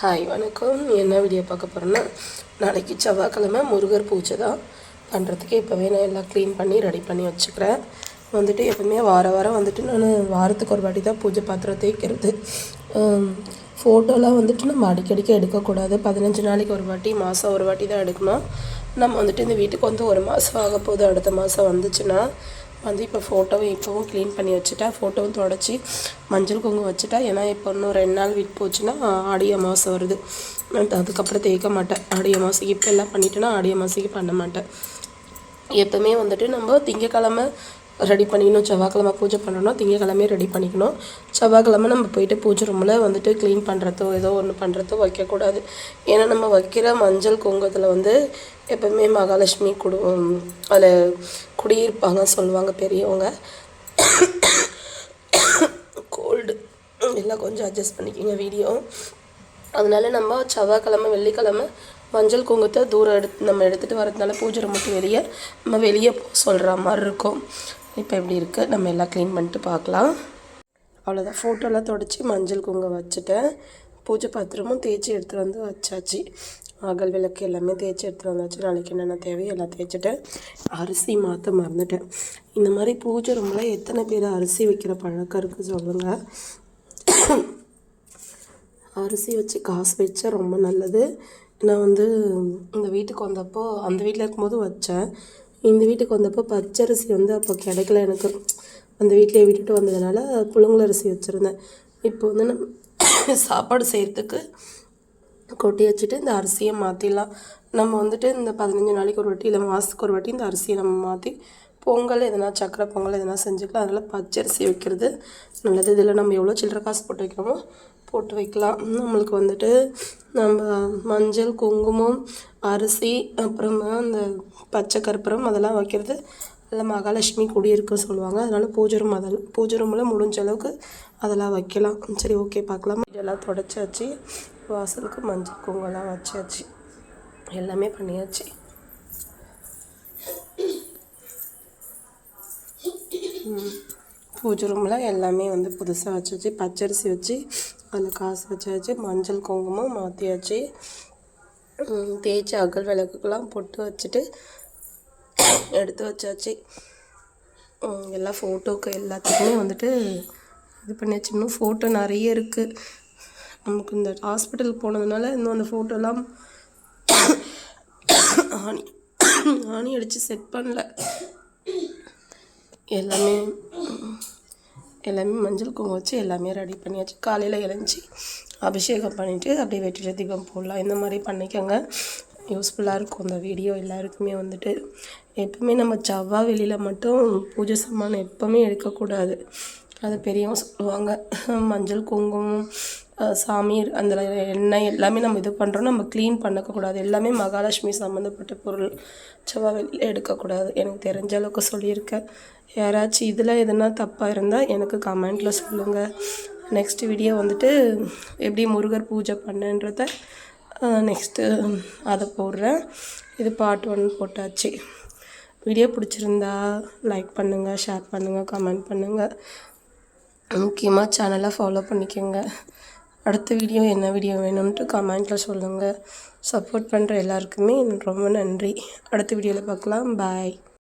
Hi வணக்கம். என்ன video பார்க்க போகிறேன்னா நாளைக்கு செவ்வாய்க்கிழமை முருகர் பூஜை தான். பண்ணுறதுக்கு இப்போவே நான் எல்லாம் க்ளீன் பண்ணி ரெடி பண்ணி வச்சுக்கிறேன். வந்துட்டு எப்பவுமே வார வாரம் வந்துட்டு நான் வாரத்துக்கு ஒரு வாட்டி தான் பூஜை பாத்திரம் தேய்க்கிறது. ஃபோட்டோலாம் வந்துட்டு நம்ம அடிக்கடிக்க எடுக்கக்கூடாது. பதினஞ்சு நாளைக்கு ஒரு வாட்டி மாதம் ஒரு வாட்டி தான் எடுக்கணும். நம்ம வந்துட்டு இந்த வீட்டுக்கு வந்து ஒரு மாதம் ஆக போகுது அடுத்த மாதம் வந்துச்சுன்னா வந்து இப்போ ஃபோட்டோவும் இப்போவும் க்ளீன் பண்ணி வச்சுட்டா ஃபோட்டோவும் தொடச்சி மஞ்சள் குங்குமம் வச்சுட்டா ஏன்னா இப்போ இன்னும் ரெண்டு நாள் விட்டு போச்சுன்னா ஆடி அமாவாசை வருது. அதுக்கப்புறம் தேய்க்க மாட்டேன். ஆடி அமாவாசைக்கு இப்போ எல்லாம் பண்ணிட்டேன்னா ஆடி அமாவாசைக்கு பண்ண மாட்டேன். எப்போவுமே வந்துட்டு நம்ம திங்கக்கிழமை ரெடி பண்ணிக்கணும். செவ்வாய்க்கிழமை பூஜை பண்ணணும். திங்கக்கிழமையே ரெடி பண்ணிக்கணும். செவ்வாய்க்கிழமை நம்ம போயிட்டு பூஜை ரூமில் வந்துட்டு க்ளீன் பண்ணுறதோ ஏதோ ஒன்று பண்ணுறதோ வைக்கக்கூடாது. ஏன்னா நம்ம வைக்கிற மஞ்சள் குங்குமத்தில் வந்து எப்போவுமே மகாலட்சுமி குடு அதில் குடியிருப்பாங்க சொல்லுவாங்க பெரியவங்க. கோல்டு எல்லாம் கொஞ்சம் அட்ஜஸ்ட் பண்ணிக்கோங்க வீடியோ அதனால நம்ம செவ்வாய்க்கிழமை வெள்ளிக்கிழமை மஞ்சள் குங்குமத்தை தூரம் எடுத்து நம்ம எடுத்துகிட்டு வரதுனால பூஜை ரூமுக்கு வெளியே நம்ம வெளியே போக சொல்கிற மாதிரி இருக்கும். இப்போ எப்படி இருக்குது நம்ம எல்லாம் க்ளீன் பண்ணிட்டு பார்க்கலாம். அவ்வளோதான் ஃபோட்டோலாம் தொடச்சி மஞ்சள் குங்குமம் வச்சுட்டேன். பூஜை பாத்திரமும் தேய்ச்சி எடுத்துகிட்டு வந்து வச்சாச்சு. அகல் விளக்கு எல்லாமே தேய்ச்சி எடுத்துகிட்டு வந்தாச்சு. நாளைக்கு என்னென்ன தேவையோ எல்லாம் தேய்ச்சிட்டேன். அரிசி மாற்ற மறந்துட்டேன். இந்த மாதிரி பூஜை ரூமில் எத்தனை பேர் அரிசி வைக்கிற பழக்கம் இருக்குது சொல்லுங்கள் அரிசி வச்சு காசு வச்சா ரொம்ப நல்லது. நான் வந்து இந்த வீட்டுக்கு வந்தப்போ அந்த வீட்டில் இருக்கும்போது வச்சேன். இந்த வீட்டுக்கு வந்தப்போ பச்சரிசி வந்து அப்போ கிடைக்கல எனக்கு. அந்த வீட்டிலே விட்டுட்டு வந்ததுனால புழுங்கலரிசி வச்சுருந்தேன். இப்போ வந்து நம்ம சாப்பாடு செய்கிறதுக்கு கொட்டி வச்சுட்டு இந்த அரிசியை மாற்றிடலாம் நம்ம வந்துட்டு இந்த பதினஞ்சு நாளைக்கு ஒரு வாட்டி இல்லை மாதத்துக்கு ஒரு வாட்டி இந்த அரிசியை நம்ம மாற்றி பொங்கல் எதனா சக்கரை பொங்கல் எதனா செஞ்சுக்கலாம். அதனால் பச்சரிசி வைக்கிறது நல்லது. இதில் நம்ம எவ்வளோ சில்லற காசு போட்டு வைக்கிறோமோ போட்டு வைக்கலாம். நம்மளுக்கு வந்துட்டு நம்ம மஞ்சள் குங்குமம் அரிசி அப்புறமா அந்த பச்சை கற்பூரம் அதெல்லாம் வைக்கிறது அதில் மகாலட்சுமி குடியிருக்க சொல்லுவாங்க. அதனால் பூஜை ரூம் அதில் பூஜை ரூமில் முடிஞ்ச அளவுக்கு அதெல்லாம் வைக்கலாம். சரி ஓகே பார்க்கலாம். இதெல்லாம் தொடச்சாச்சு. வாசலுக்கு மஞ்சள் குங்குமெல்லாம் வச்சாச்சு. எல்லாமே பண்ணியாச்சு. பூஜை ரூமில் எல்லாமே வந்து புதுசாக வச்சாச்சு. பச்சரிசி வச்சு அதில் காசு வச்சாச்சு மஞ்சள் குங்குமம் மாற்றியாச்சு தேய்ச்சி அகல் விளக்குக்கெல்லாம் பொட்டு வச்சுட்டு எடுத்து வச்சாச்சு. எல்லா ஃபோட்டோக்கு எல்லாத்துக்குமே வந்துட்டு இது பண்ணியாச்சு. இன்னும் ஃபோட்டோ நிறைய இருக்குது நமக்கு இந்த ஹாஸ்பிட்டல் போனதுனால இன்னும் அந்த ஃபோட்டோலாம் ஆணி ஆணி அடித்து செட் பண்ணல. எல்லாமே எல்லாமே மஞ்சள் குங்குமம் வச்சு எல்லாமே ரெடி பண்ணியாச்சு. காலையில் எழுந்துச்சி அபிஷேகம் பண்ணிவிட்டு அப்படியே வெற்றிட தீபம் போடலாம். இந்த மாதிரி பண்ணிக்கோங்க. யூஸ்ஃபுல்லாக இருக்கும். இந்த வீடியோ எல்லாருக்குமே வந்துட்டு. எப்பவுமே நம்ம செவ்வாய் வெளியில் மட்டும் பூஜை சாமான் எப்போவுமே எடுக்கக்கூடாது. அது பெரியவங்க சொல்லுவாங்க மஞ்சள் குங்குமம் சாமி அந்த எண்ணெய் எல்லாமே நம்ம இது பண்ணுறோம் நம்ம க்ளீன் பண்ணக்கூடாது எல்லாமே மகாலட்சுமி சம்மந்தப்பட்ட பொருள் செவ்வாய் வெளியில் எடுக்கக்கூடாது எனக்கு தெரிஞ்ச அளவுக்கு சொல்லியிருக்கேன். யாராச்சும் இதில் எதுனா தப்பாக இருந்தால் எனக்கு கமெண்ட்டில் சொல்லுங்கள் நெக்ஸ்ட் வீடியோ வந்துட்டு எப்படி முருகர் பூஜை பண்ணுன்றத நெக்ஸ்ட்டு அதை போடுறேன். இது பார்ட் ஒன் போட்டாச்சு. வீடியோ பிடிச்சிருந்தா லைக் பண்ணுங்கள் ஷேர் பண்ணுங்கள் கமெண்ட் பண்ணுங்கள் முக்கியமாக சேனலை ஃபாலோ பண்ணிக்கோங்க. அடுத்த வீடியோ என்ன வீடியோ வேணும்ன்ட்டு கமெண்ட்டில் சொல்லுங்கள் சப்போர்ட் பண்ணுற எல்லாருக்குமே ரொம்ப நன்றி. அடுத்த வீடியோவில் பார்க்கலாம். பாய்